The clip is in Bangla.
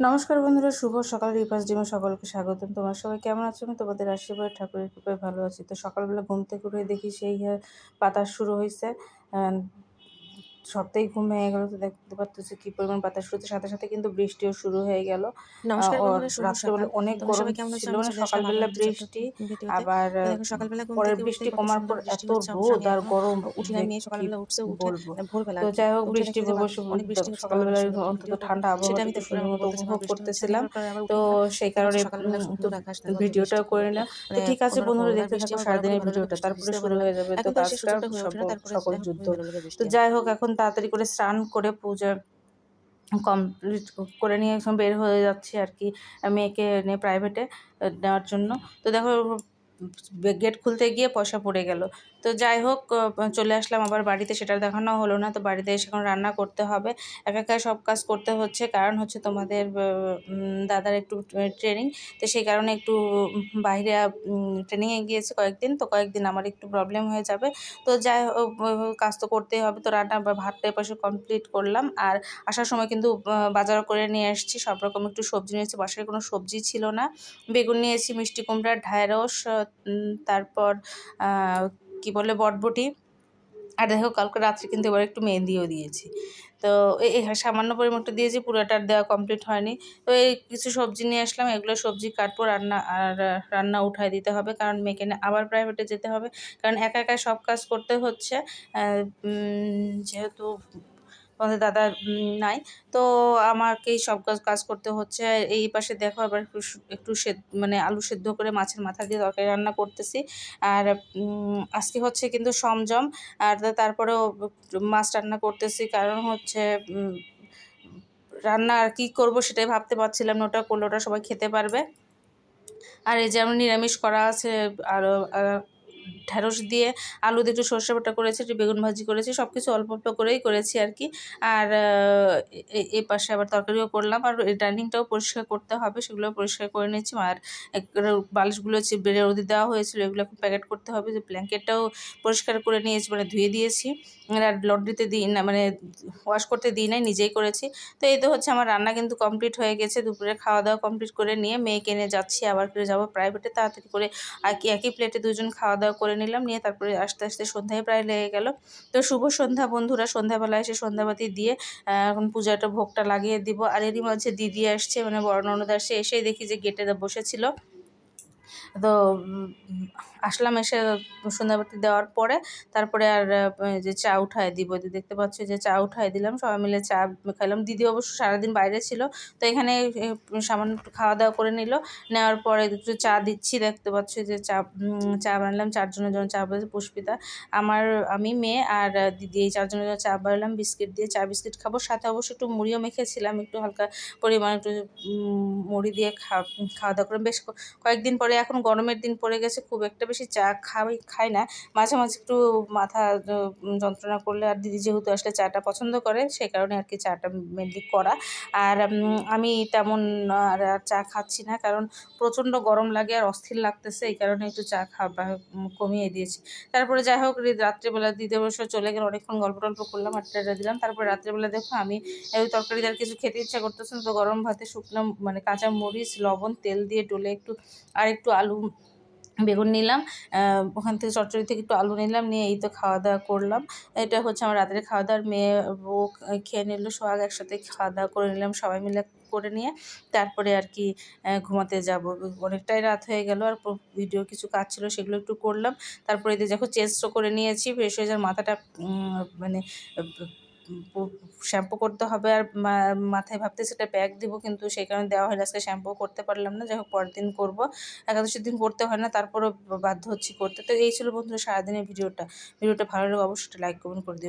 নমস্কার বন্ধুরা, শুভ সকাল। রিপাস ডিমে সকলকে স্বাগতম। তোমার সবাই কেমন আছো? আমি তোমাদের আশীর্বাদ, ঠাকুরের কৃপায় ভালো আছি। তো সকালবেলা ঘুম থেকে উঠে দেখি সেই পাতা শুরু হয়েছে সবটাই ঘুম ভেঙে গেল তো দেখতে পাচ্ছি কি পরিমাণ বাতাস শুরুতে সাথে সাথে কিন্তু বৃষ্টিও শুরু হয়ে গেল। রাত্রেবেলা। অনেক গরম? ছিল সকালবেলা বৃষ্টি আবার সকালবেলা পরের বৃষ্টি কমার পর এত রোদ আর গরম উঠিনি আমি সকালবেলা উঠছে উঠে বলব? ভোরবেলা তো যাই হোক বৃষ্টি অনেক বৃষ্টি সকালবেলা অন্তত ঠান্ডা আবহাওয়াটা আমি উপভোগ করতেছিলাম। তো সেই কারণে সকালবেলা উম, সুন্দর তো আকাশ দেখো, কি ভিডিওটা করে। না। মানে ঠিক আছে বন্ধুরা দেখতে থাকো সারাদিনের ভিডিওটা তারপরে শুরু হয়ে যাবে তো এখন তো কাজ সেই কাম সুযোগটা ওঠে না, সকল তারপরে সকল যুদ্ধ তো যাই হোক এখন তাড়াতাড়ি করে স্নান করে পূজা কমপ্লিট করে নিয়ে একদম বের হয়ে যাচ্ছি আর কি, মেয়েকে নিয়ে প্রাইভেটে নেওয়ার জন্য। তো দেখো গেট খুলতে গিয়ে পয়সা পড়ে গেল। তো যাই হোক চলে আসলাম আবার বাড়িতে সেটা দেখানো হলো না। তো বাড়িতে এসে এখন রান্না করতে হবে। একা একা সব কাজ করতে হচ্ছে কারণ হচ্ছে তোমাদের দাদার একটু ট্রেনিং। তো সেই কারণে একটু বাইরে ট্রেনিংয়ে গিয়েছে কয়েকদিন। তো কয়েকদিন আমার একটু প্রবলেম হয়ে যাবে। তো যাই হোক কাজ তো করতেই হবে। তো রান্না ভাতটা এপাশে কমপ্লিট করলাম। আর আসার সময় কিন্তু বাজার করে নিয়ে এসেছি সব রকম একটু সবজি নিয়েছি। বাসায় কোনো সবজি ছিল না। বেগুন নিয়েছি মিষ্টি কুমড়া ঢ্যাঁড়স উম, তারপর কি বলে বটবটি? আর দেখো, কালকে রাত্রে কিন্তু এবার একটু মেহেন্দিও দিয়েছি। তো এই সামান্য পরিমাণটা দিয়েছি পুরোটার দেওয়া কমপ্লিট হয়নি। তো এই কিছু সবজি নিয়ে আসলাম, এগুলো সবজি কাটবো, রান্না, আর, রান্না উঠায় দিতে হবে, কারণ মেয়েকে আবার প্রাইভেটে যেতে হবে। কারণ একা একা সব কাজ করতে হচ্ছে। যেহেতু তোমাদের দাদা নাই। তো আমাকেই সব কাজ কাজ করতে হচ্ছে। এই পাশে দেখো আবার একটু একটু মানে আলু সেদ্ধ করে মাছের মাথা দিয়ে তরকারি রান্না করতেছি। আর আজকে হচ্ছে কিন্তু সমজম। আর তারপরেও মাছ রান্না করতেছি। কারণ হচ্ছে রান্না আর কী করব সেটাই ভাবতে পারছিলাম না। ওটা করলে ওটা সবাই খেতে পারবে। আর এই যে আমরা নিরামিষ করা আছে আর ঢ্যাঁড়স দিয়ে আলু দিয়ে একটু সর্ষে বাটা করেছি, একটু বেগুন ভাজি করেছি সব কিছু অল্প অল্প করেই করেছি আর কি। আর এ- পাশে আবার তরকারিও করলাম আর এই ডাইনিংটাও পরিষ্কার করতে হবে সেগুলো পরিষ্কার করে নিয়েছি। আর বালিশগুলো বেড়ে রোদে দেওয়া হয়েছিল, এগুলো এখন প্যাকেট করতে হবে, যে ব্ল্যাঙ্কেটটাও পরিষ্কার করে নিয়েছি মানে ধুয়ে দিয়েছি। আর লন্ড্রিতে দিই না মানে ওয়াশ করতে দিই নাই, নিজেই করেছি। তো এই তো হচ্ছে আমার রান্না কিন্তু কমপ্লিট হয়ে গেছে, দুপুরে খাওয়া দাওয়া কমপ্লিট করে নিয়ে মেয়েকে নিয়ে যাচ্ছি, আবার ফিরে যাব প্রাইভেটে তাড়াতাড়ি করে একই প্লেটে দুজন খাওয়া দাওয়া করে নিলাম, নিয়ে তারপরে আস্তে আস্তে সন্ধ্যায় প্রায় লেগে গেল। তো শুভ সন্ধ্যা বন্ধুরা সন্ধ্যাবেলা এসে সন্ধ্যাবাতি দিয়ে এখন পূজাটা ভোগটা লাগিয়ে দিব। আর এরই মাঝে দিদি আসছে মানে বড় ননদ এসেই দেখি যে গেটে বসেছিল। তো আসলাম এসে সন্ধ্যাবাতি দেওয়ার পরে, তারপরে আর যে চা উঠায় দিব দেখতে পাচ্ছ যে চা উঠায় দিলাম, সবাই মিলে চা খাইলাম। দিদি অবশ্য সারাদিন বাইরে ছিল, তো এখানে সামান্য খাওয়া দাওয়া করে নিল। নেওয়ার পরে একটু চা দিচ্ছি, দেখতে পাচ্ছ যে চা চা বানালাম, চারজনের জন্য চা বলেছে পুষ্পিতা, আমার, আমি, মেয়ে আর দিদি, এই চারজনের জন্য চা বানালাম, বিস্কিট দিয়ে চা বিস্কিট খাব। সাথে অবশ্য একটু মুড়িও মেখেছিলাম, একটু হালকা পরিমাণে একটু মুড়ি দিয়ে খাওয়া দাওয়া করে বেশ কয়েকদিন পরে এখন গরমের দিন পড়ে গেছে, খুব একটা বেশি চা খাই খাই না। মাঝে মাঝে একটু মাথা যন্ত্রণা করলে আর দিদি যেহেতু আসলে চাটা পছন্দ করে সেই কারণে আর কি চাটা মেনলি করা। আর আমি তেমন আর চা খাচ্ছি না, কারণ প্রচণ্ড গরম লাগে আর অস্থির লাগতেছে, এই কারণে একটু চা খাওয়া কমিয়ে দিয়েছি। তারপরে যাই হোক রাত্রেবেলা দিদি অবশ্য চলে গেলে, অনেকক্ষণ গল্প টল্প করলাম, আড্ডা দিলাম। তারপরে রাত্রেবেলা দেখো, আমি ওই তরকারি আর কিছু খেতে ইচ্ছা করতেছে না, তো গরম ভাতে শুকনো মানে কাঁচা মরিচ, লবণ, তেল দিয়ে ডলে একটু আর একটু আলু, বেগুন নিলাম ওখান থেকে চটচড়ি থেকে একটু আলু নিলাম, নিয়ে এই তো খাওয়া দাওয়া করলাম। এটা হচ্ছে আমার রাতের খাওয়া দাওয়ার মেয়ে বউ খেয়ে নিল, সোহাগ একসাথে খাওয়া দাওয়া করে নিলাম সবাই মিলে করে নিয়ে। তারপরে আর কি ঘুমাতে যাব। অনেকটাই রাত হয়ে গেল, আর ভিডিও কিছু কাজ ছিল সেগুলো একটু করলাম। তারপরে দেখো চেস্টও করে নিয়েছি ফ্রেশ হয়ে যাওয়ার মাথাটা মানে শ্যাম্পু করতে হবে আর মাথায় ভাবতে সেটা ব্যাগ দিব, কিন্তু সেই কারণে দেওয়া হয়নি। আজকে শ্যাম্পু করতে পারলাম না, যাই হোক পরের দিন করব। একাদশীর দিন করতে হয় না, তারপরও বাধ্য হচ্ছি করতে। তো এই ছিল বন্ধুরা সারাদিনের ভিডিওটা। ভিডিওটা ভালো লাগে অবশ্যই লাইক কমেন্ট করে দিও।